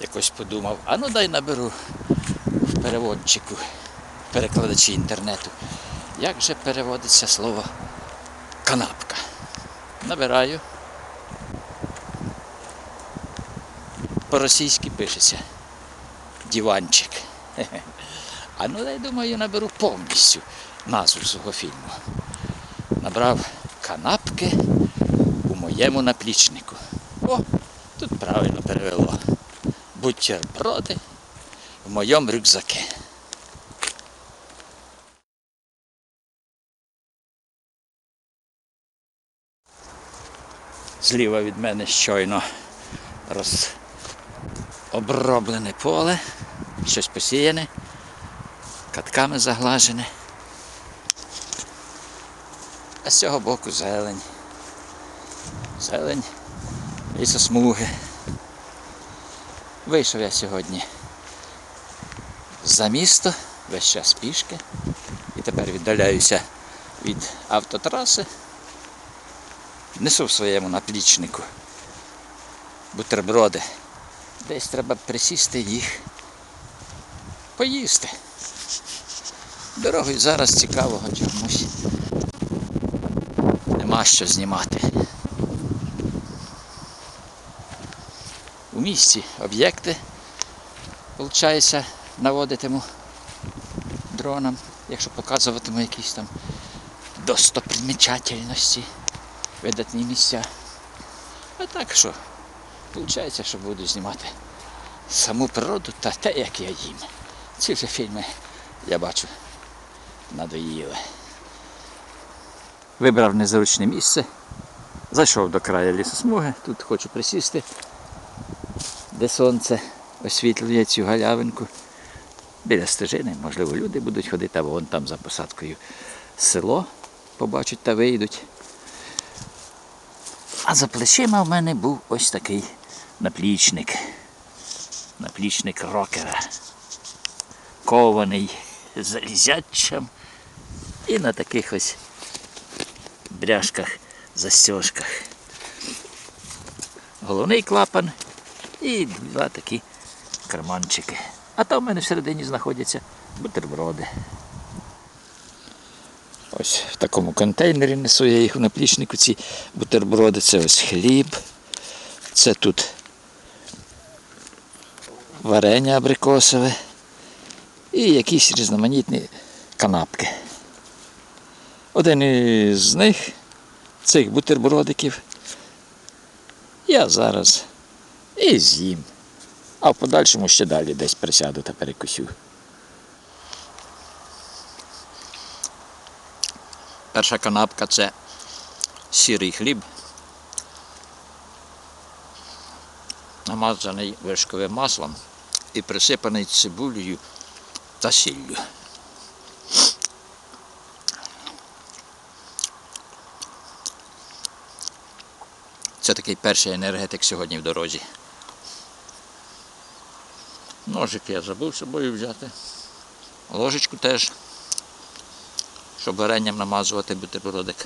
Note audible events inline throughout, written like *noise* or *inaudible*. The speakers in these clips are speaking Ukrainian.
якось подумав, а ну дай наберу в переводчику, перекладачі інтернету. Як же переводиться слово канапка? Набираю. По-російськи пишеться диванчик. Хе-хе. *laughs* А ну дай думаю, наберу повністю назву свого фільму. Набрав канапки у моєму наплічнику. О, тут правильно перевело. Бутерброди в моєму рюкзаке. Зліва від мене щойно розоброблене поле, щось посіяне, катками заглажене. А з цього боку зелень. Зелень лісосмуги. Вийшов я сьогодні за місто, весь час пішки. І тепер віддаляюся від автотраси. Несу в своєму наплічнику бутерброди. Десь треба присісти їх поїсти. Дорогою зараз цікавого чомусь. Нема що знімати. У місті об'єкти, виходить, наводитиму дроном, якщо показуватиму якісь там достопримічательності, видатні місця. А так що, виходить, що буду знімати саму природу та те, як я їм. Ці вже фільми, я бачу, надоїли. Вибрав незручне місце, зайшов до краю лісосмуги, тут хочу присісти, де сонце освітлює цю галявинку. Біля стежини, можливо, люди будуть ходити, а вон там за посадкою село побачать та вийдуть. А за плечима в мене був ось такий наплічник. Наплічник рокера. Кований залізячим і на таких ось бряшках, застежках. Головний клапан і два такі карманчики. А там в мене всередині знаходяться бутерброди. Ось в такому контейнері несу я їх у наплічнику, ці бутерброди. Це ось хліб. Це тут варення абрикосове і якісь різноманітні канапки. Один із них, цих бутербродиків, я зараз і з'їм. А в подальшому ще далі десь присяду та перекусю. Перша канапка це сірий хліб, намазаний вершковим маслом і присипаний цибулею та сіллю. Це такий перший енергетик сьогодні в дорозі. Ножик я забув з собою взяти. Ложечку теж, щоб варенням намазувати бутербродик.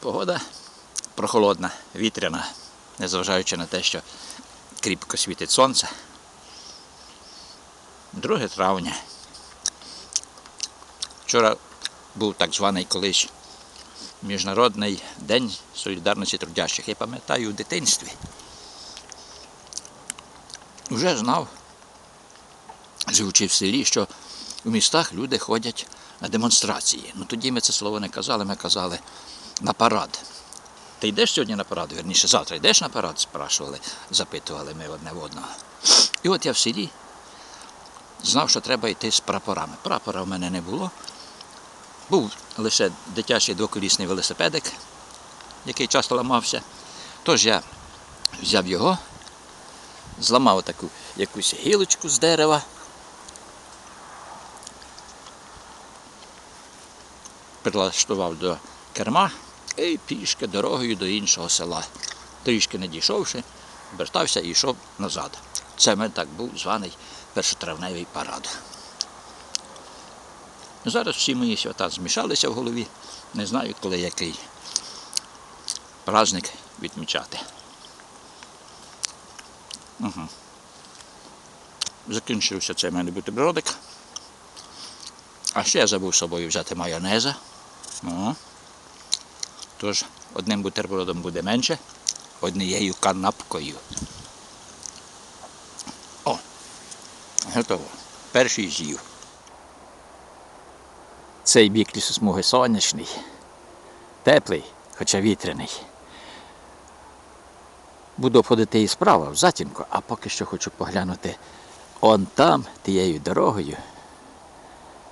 Погода прохолодна, вітряна, незважаючи на те, що кріпко світить сонце. 2 травня. Вчора був так званий колись Міжнародний день солідарності трудящих. Я пам'ятаю у дитинстві. Вже знав, живучи в селі, що у містах люди ходять на демонстрації. Ну тоді ми це слово не казали, ми казали на парад. Ти йдеш сьогодні на парад? Верніше, завтра йдеш на парад? спрашували, запитували ми одне в одного. І от я в селі знав, що треба йти з прапорами. Прапора в мене не було. Був лише дитячий двоколісний велосипедик, який часто ламався. Тож я взяв його, зламав таку якусь гілочку з дерева. Прилаштував до керма і пішки дорогою до іншого села. Трішки не дійшовши, вертався і йшов назад. Це мене так був званий першотравневий парад. Зараз всі мої свята змішалися в голові. Не знаю, коли який праздник відмічати. Угу. Закінчився цей мене бутербродик. А ще я забув з собою взяти майонеза. Ну. Тож одним бутербродом буде менше, однією канапкою. О! Готово. Перший з'їв. Цей бік лісосмуги сонячний, теплий, хоча вітряний. Буду обходити і справа в затінку, а поки що хочу поглянути он там, тією дорогою.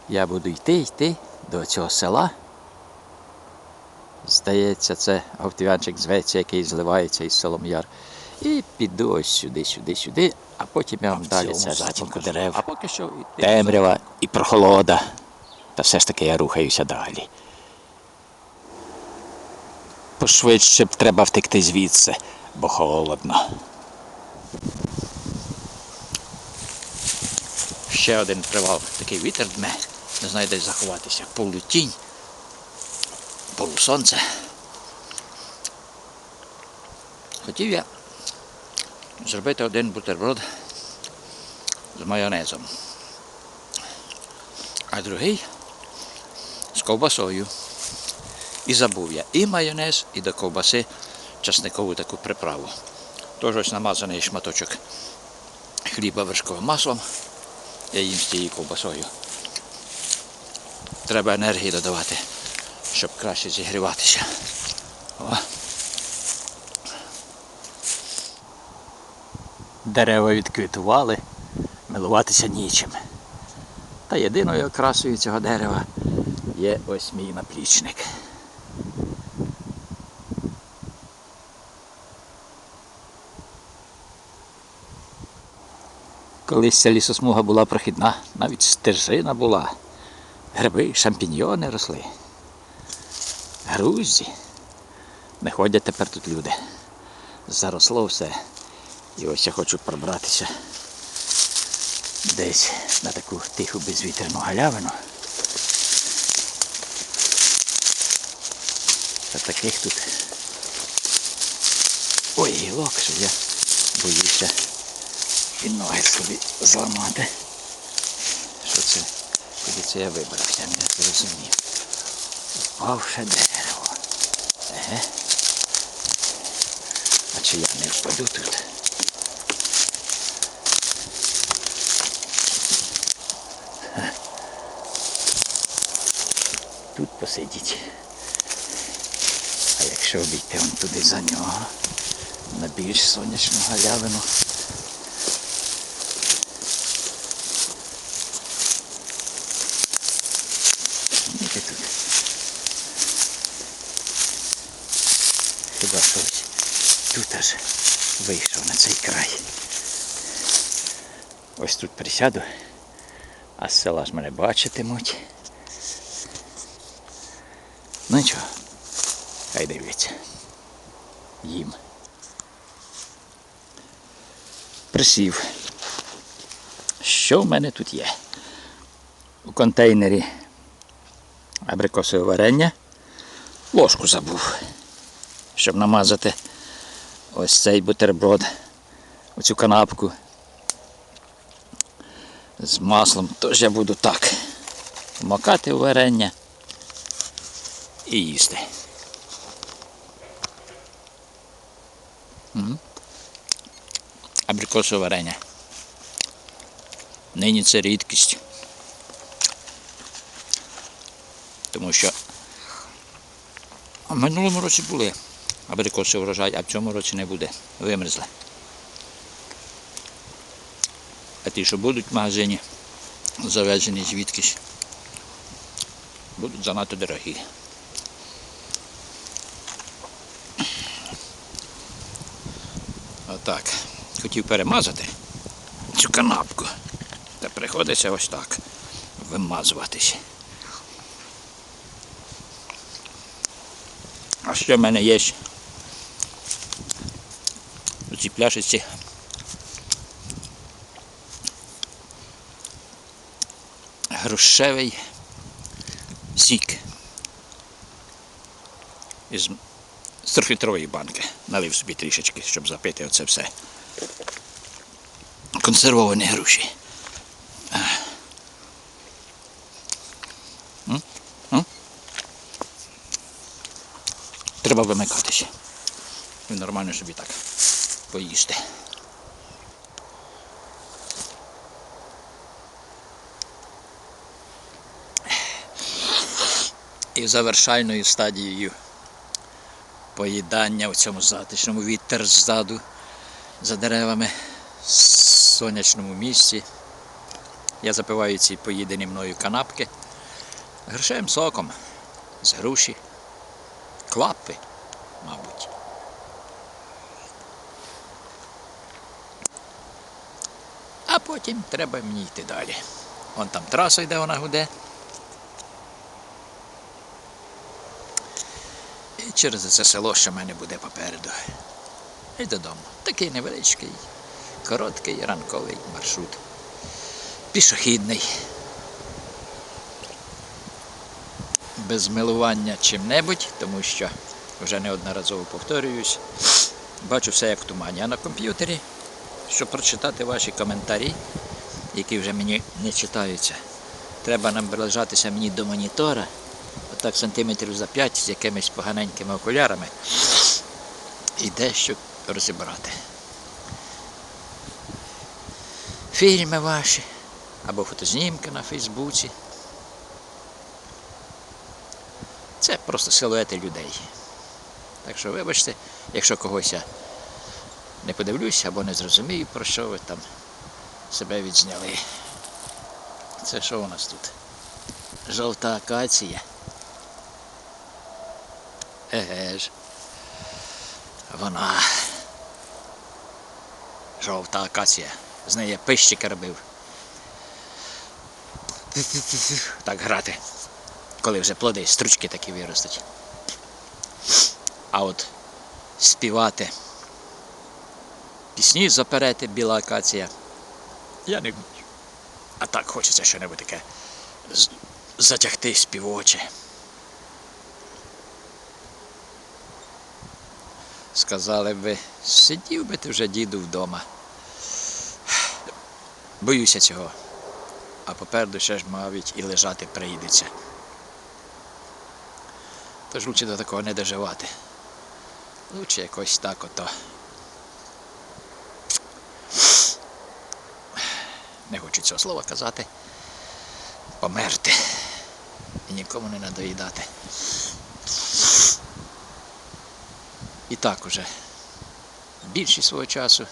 Я буду йти, йти до цього села. Здається, це Говтівянчик зветься, який зливається із селом Яр. І піду ось сюди, сюди, сюди, а потім я вам далі це затінку дерев. А поки що темрява і прохолода. Та все ж таки я рухаюся далі. Пошвидше б треба втекти звідси, бо холодно. Ще один привал. Такий вітер дме. Не знаю, де заховатися. Полутінь, полусонце. Хотів я зробити один бутерброд з майонезом. А другий з ковбасою. І забув я і майонез, і до ковбаси часникову таку приправу. Тож ось намазаний шматочок хліба вершковим маслом. Я їм з тією ковбасою. Треба енергії додавати, щоб краще зігріватися. О. Дерева відквітували, милуватися нічим. Та єдиною окрасою цього дерева є ось мій наплічник. Колись ця лісосмуга була прохідна, навіть стежина була. Гриби, шампіньйони росли. Грузі. Не ходять тепер тут люди. Заросло все. І ось я хочу пробратися десь на таку тиху безвітряну галявину. Та таких тут. Ой, гілок, що я боюся і ноги собі зламати. Що це? Куди це я вибрався, не зрозумів. Упавше дерево. Еге. А чи я не впаду тут? Тут посидіть. Якщо обійти он туди за нього, на більш сонячну галявину. Хіба що ось тут аж вийшов на цей край. Ось тут присяду, а з села ж мене бачитимуть. Ну нічого, хай дивляться. Їм. Присів. Що в мене тут є? У контейнері абрикосове варення. Ложку забув, щоб намазати ось цей бутерброд, оцю канапку з маслом. Тож я буду так макати варення і їсти. Абрикосове варення. Нині це рідкість. Тому що в минулому році були абрикосовий врожай, а в цьому році не буде. Вимерзли. А ті, що будуть в магазині, завезені звідкись, будуть занадто дорогі. Отак. Хотів перемазати цю канапку. Та приходиться ось так вимазуватись. А ще в мене є у цій пляшечці грушевий сік із з трьохлітрової банки. Налив собі трішечки, щоб запити оце все. Консервовані груші. Треба вимикатися. І нормально собі так поїсти. І завершальною стадією поїдання в цьому затишному вітер ззаду за деревами в сонячному місці. Я запиваю ці поїдені мною канапки грошевим соком з груші, клапи, мабуть. А потім треба мені йти далі. Вон там траса йде, вона гуде. Через це село, що в мене буде попереду. І додому. Такий невеличкий, короткий ранковий маршрут. Пішохідний. Без милування чим-небудь, тому що вже неодноразово повторююсь. Бачу все як в тумані. А на комп'ютері, щоб прочитати ваші коментарі, які вже мені не читаються, треба наближатися мені до монітора отак сантиметрів за 5 з якимись поганенькими окулярами і дещо розібрати. Фільми ваші або фотознімки на Фейсбуці. Це просто силуети людей. Так що вибачте, якщо когось я не подивлюся або не зрозумію, про що ви там себе відзняли. Це що у нас тут? Жовта акація. Еге ж. Вона. Жовта акація. З неї я пищики робив. Так грати. Коли вже плоди, стручки такі виростуть. А от співати пісні заперети, біла акація. Я не вмію. А так хочеться щось таке затягти співоче. Сказали б ви, сидів би ти вже діду вдома. Боюся цього. А попереду ще ж мабуть і лежати прийдеться. Тож лучше до такого не доживати. Лучше якось так ото. Не хочу цього слова казати. Померти. І нікому не надоїдати. І так уже більшість свого часу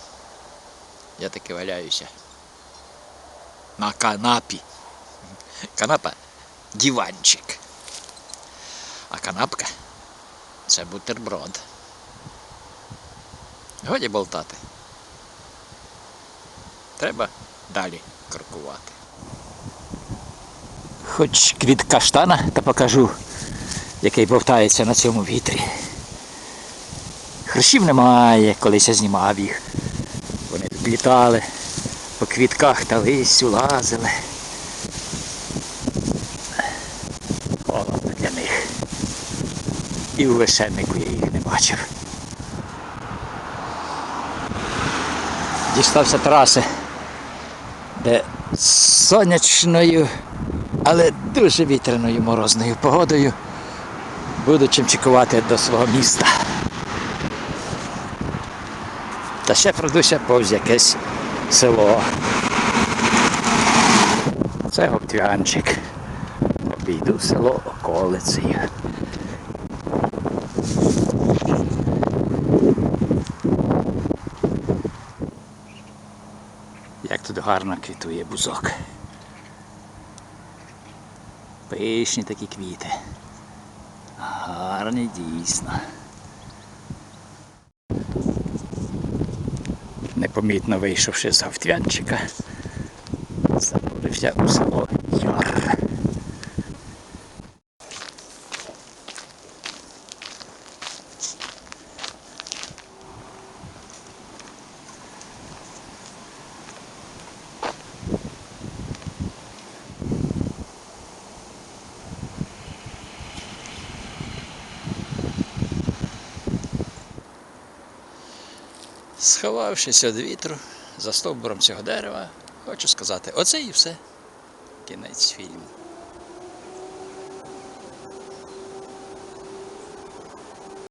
я таки валяюся на канапі. Канапа диванчик. А канапка це бутерброд. Годі болтати. Треба далі крокувати. Хоч квіт каштана, та покажу, який бовтається на цьому вітрі. Хрущів немає, колись я знімав їх. Вони тут літали, по квітках та листю лазили. Холодно для них. І у вишеннику я їх не бачив. Дістався траси, де сонячною, але дуже вітряною морозною погодою буду чекувати до свого міста. Та ще пройдуся повз якесь село. Це Гоптвянчик. Обійду село околицею. Як тут гарно квітує бузок. Пишні такі квіти. Гарні дійсно. Непомітно вийшовши з Гавтвянчика, занурився у село Яр. Сховавшись від вітру за стовбуром цього дерева, хочу сказати, оце і все. Кінець фільму.